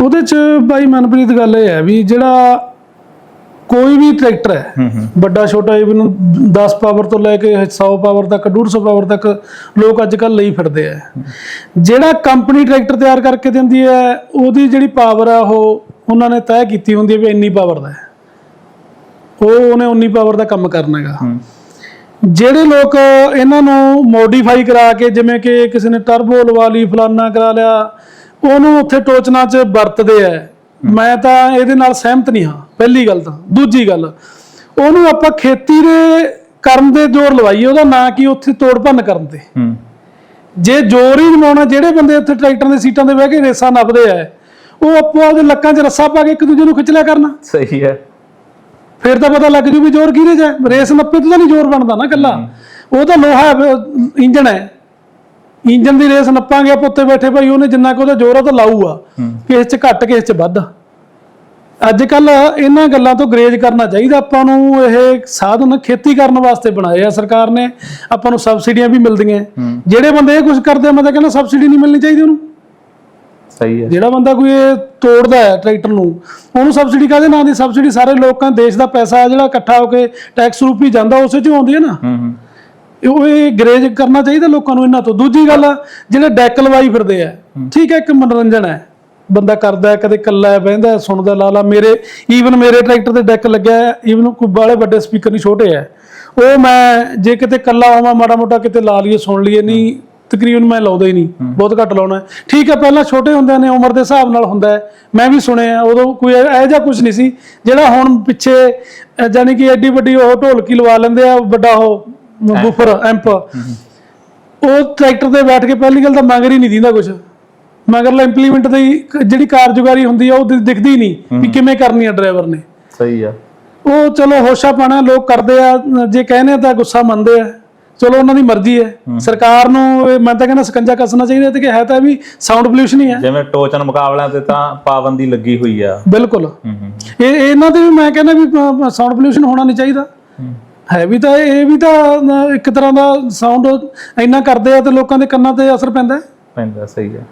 ਉਹਦੇ ਚ ਬਾਈ ਮਨਪ੍ਰੀਤ ਗੱਲ ਇਹ ਹੈ ਵੀ ਜਿਹੜਾ ਕੋਈ ਵੀ ਟਰੈਕਟਰ ਹੈ ਵੱਡਾ ਛੋਟਾ ਇਵਨ 10 ਪਾਵਰ ਤੋਂ ਲੈ ਕੇ 100 ਪਾਵਰ ਤੱਕ 150 ਪਾਵਰ ਤੱਕ ਲੋਕ ਅੱਜ ਕੱਲ ਲਈ ਫਿਰਦੇ ਆ। ਜਿਹੜਾ ਕੰਪਨੀ ਟਰੈਕਟਰ ਤਿਆਰ ਕਰਕੇ ਦਿੰਦੀ ਹੈ ਉਹਦੀ ਜਿਹੜੀ ਪਾਵਰ ਆ ਉਹ ਉਹਨਾਂ ਨੇ ਤੈਅ ਕੀਤੀ ਹੁੰਦੀ ਹੈ ਵੀ ਇੰਨੀ ਪਾਵਰ ਦਾ ਹੈ। ਉਹ ਉਹਨੇ ਉਨੀ ਪਾਵਰ ਦਾ ਕੰਮ ਕਰਨਾ ਹੈਗਾ। ਜਿਹੜੇ ਲੋਕ ਇਹਨਾਂ ਨੂੰ ਮੋਡੀਫਾਈ ਕਰਾ ਕੇ ਜਿਵੇਂ ਕਿ ਕਿਸੇ ਨੇ ਟਰਬੋ ਲਵਾ ਲਈ ਫਲਾਨਾ ਕਰਾ ਲਿਆ ਉਹਨੂੰ ਉੱਥੇ ਟੋਚਨਾ 'ਚ ਵਰਤਦੇ ਆ ਮੈਂ ਤਾਂ ਇਹਦੇ ਨਾਲ ਸਹਿਮਤ ਨਹੀਂ ਹਾਂ ਪਹਿਲੀ ਗੱਲ ਤਾਂ। ਦੂਜੀ ਗੱਲ ਉਹਨੂੰ ਆਪਾਂ ਖੇਤੀ ਦੇ ਕਰਨ ਦੇ ਜ਼ੋਰ ਲਵਾਈਏ ਉਹਦਾ ਨਾਂ ਕੀ ਉੱਥੇ ਤੋੜ ਭੰਨ ਕਰਨ ਤੇ। ਜੇ ਜ਼ੋਰ ਹੀ ਜਮਾਉਣਾ ਜਿਹੜੇ ਬੰਦੇ ਉੱਥੇ ਟਰੈਕਟਰਾਂ ਦੇ ਸੀਟਾਂ ਤੇ ਬਹਿ ਕੇ ਰੇਸਾਂ ਨੱਪਦੇ ਆ ਉਹ ਆਪੋ ਆਪਦੇ ਲੱਕਾਂ 'ਚ ਰੱਸਾ ਪਾ ਕੇ ਇੱਕ ਦੂਜੇ ਨੂੰ ਖਿੱਚ ਲਿਆ ਕਰਨਾ। ਸਹੀ ਹੈ ਫਿਰ ਤਾਂ ਪਤਾ ਲੱਗ ਜੂ ਵੀ ਜ਼ੋਰ ਕਿਹਦੇ 'ਚ ਹੈ ਰੇਸ ਨੱਪੇ ਤੋਂ ਤਾਂ ਨਹੀਂ ਜ਼ੋਰ ਬਣਦਾ ਨਾ ਕੱਲਾ। ਉਹ ਤਾਂ ਲੋਹਾ ਇੰਜਣ ਹੈ ਇੰਜਣ ਦੀ ਰੇਸ ਨੱਪਾਂਗੇ ਆਪਾਂ ਉੱਤੇ ਬੈਠੇ ਭਾਈ ਉਹਨੇ ਜਿੰਨਾ ਕੁ ਉਹਦਾ ਜ਼ੋਰ ਆ ਤਾਂ ਲਾਊਗਾ। ਕਿਸੇ 'ਚ ਘੱਟ ਕਿਸੇ 'ਚ ਵੱਧ। ਅੱਜ ਕੱਲ ਇਹਨਾਂ ਗੱਲਾਂ ਤੋਂ ਗਰੇਜ ਕਰਨਾ ਚਾਹੀਦਾ। ਆਪਾਂ ਨੂੰ ਇਹ ਸਾਧਨ ਖੇਤੀ ਕਰਨ ਵਾਸਤੇ ਬਣਾਏ ਆ ਸਰਕਾਰ ਨੇ। ਆਪਾਂ ਨੂੰ ਸਬਸਿਡੀਆਂ ਵੀ ਮਿਲਦੀਆਂ। ਜਿਹੜੇ ਬੰਦੇ ਇਹ ਕੁਝ ਕਰਦੇ ਮੈਂ ਤਾਂ ਕਹਿੰਦਾ ਸਬਸਿਡੀ ਨਹੀਂ ਮਿਲਣੀ ਚਾਹੀਦੀ ਉਹਨੂੰ। ਸਹੀ ਹੈ। ਜਿਹੜਾ ਬੰਦਾ ਕੋਈ ਇਹ ਤੋੜਦਾ ਹੈ ਟਰੈਕਟਰ ਨੂੰ ਉਹਨੂੰ ਸਬਸਿਡੀ ਕਾਹਦੇ ਨਾਂ ਦੀ? ਸਬਸਿਡੀ ਸਾਰੇ ਲੋਕਾਂ ਦੇਸ਼ ਦਾ ਪੈਸਾ ਜਿਹੜਾ ਇਕੱਠਾ ਹੋ ਕੇ ਟੈਕਸ ਰੂਪ ਜਾਂਦਾ ਉਸੇ ਚੋਂ ਆਉਂਦੀ ਹੈ ਨਾ। ਹੂੰ ਹੂੰ। ਉਹ ਇਹ ਗਰੇਜ ਕਰਨਾ ਚਾਹੀਦਾ ਲੋਕਾਂ ਨੂੰ ਇਹਨਾਂ ਤੋਂ। ਦੂਜੀ ਗੱਲ ਜਿਹੜੇ ਡੈਕ ਲਵਾਈ ਫਿਰਦੇ ਆ ਠੀਕ ਹੈ ਇੱਕ ਮਨੋਰੰਜਨ ਹੈ। ਬੰਦਾ ਕਰਦਾ ਕਦੇ ਕੱਲਾ ਬਹਿੰਦਾ ਸੁਣਦਾ ਲਾਲਾ ਮੇਰੇ ਈਵਨ ਮੇਰੇ ਟਰੈਕਟਰ ਤੇ ਡੈਕ ਲੱਗਿਆ ਈਵਨ ਕੋਈ ਬਾਲੇ ਵੱਡੇ ਸਪੀਕਰ ਨਹੀਂ ਛੋਟੇ ਆ ਉਹ ਮੈਂ ਜੇ ਕਿਤੇ ਕੱਲਾ ਹੋਵਾਂ ਮਾੜਾ ਮੋਟਾ ਕਿਤੇ ਲਾ ਲਈਏ ਸੁਣ ਲਈਏ ਨਹੀਂ ਤਕਰੀਬਨ ਮੈਂ ਲਾਉਂਦਾ ਹੀ ਨਹੀਂ। ਬਹੁਤ ਘੱਟ ਲਾਉਣਾ। ਠੀਕ ਹੈ ਪਹਿਲਾਂ ਛੋਟੇ ਹੁੰਦਿਆਂ ਨੇ ਉਮਰ ਦੇ ਹਿਸਾਬ ਨਾਲ ਹੁੰਦਾ ਹੈ। ਮੈਂ ਵੀ ਸੁਣਿਆ ਉਦੋਂ ਕੋਈ ਇਹੋ ਜਿਹਾ ਕੁਝ ਨਹੀਂ ਸੀ। ਜਿਹੜਾ ਹੁਣ ਪਿੱਛੇ ਜਾਣੀ ਕਿ ਐਡੀ ਵੱਡੀ ਉਹ ਢੋਲਕੀ ਲਵਾ ਲੈਂਦੇ ਆ ਵੱਡਾ ਉਹ ਬੂਫਰ ਐਂਪ ਉਹ ਟਰੈਕਟਰ ਤੇ ਬੈਠ ਕੇ ਪਹਿਲੀ ਗੱਲ ਤਾਂ ਮਗਰ ਹੀ ਨਹੀਂ ਦਿੰਦਾ ਕੁਝ ਮਗਰਲਾ ਇੰਪਲੀਮੈਂਟ ਦੀ ਕ- ਜਿਹੜੀ ਕਾਰਜਕਾਰੀ ਹੁੰਦੀ ਆ ਉਹ ਦਿਖਦੀ ਨਹੀਂ ਵੀ ਕਿਵੇਂ ਕਰਨੀ ਆ ਡਰਾਈਵਰ ਨੇ। ਸਹੀ ਹੈ ਉਹ ਚਲੋ ਹੋਸ਼ਾ ਪਾਣਾ ਲੋਕ ਕਰਦੇ ਆ ਜੇ ਕਹਿੰਦੇ ਆ ਤਾਂ ਗੁੱਸਾ ਮੰਨਦੇ ਆ। ਚਲੋ ਉਹਨਾਂ ਦੀ ਮਰਜ਼ੀ ਹੈ। ਸਰਕਾਰ ਨੂੰ ਮੈਂ ਤਾਂ ਕਹਿੰਦਾ ਸਕੰਜਾ ਕੱਸਣਾ ਚਾਹੀਦਾ ਤੇ ਕਿ ਹੈ ਤਾਂ ਵੀ ਸਾਊਂਡ ਪੋਲੂਸ਼ਨ ਹੀ ਹੈ ਜਿਵੇਂ ਟੋਚਨ ਮੁਕਾਬਲਿਆਂ ਤੇ ਤਾਂ ਪਾਬੰਦੀ ਲੱਗੀ ਹੋਈ ਆ। ਬਿਲਕੁਲ। ਇਹ ਇਹਨਾਂ ਤੇ ਵੀ ਮੈਂ ਕਹਿੰਦਾ ਵੀ ਸਾਊਂਡ ਪੋਲੂਸ਼ਨ ਹੋਣਾ ਨਹੀਂ ਚਾਹੀਦਾ। ਹੈ ਵੀ ਤਾਂ ਇਹ ਵੀ ਤਾਂ ਅਹ, ਇੱਕ ਤਰ੍ਹਾਂ ਦਾ ਸਾਊਂਡ ਇੰਨਾ ਕਰਦੇ ਆ ਤੇ ਲੋਕਾਂ ਦੇ ਕੰਨਾਂ ਤੇ ਅਸਰ ਪੈਂਦਾ ਹੈ। ਪੈਂਦਾ ਸਹੀ ਹੈ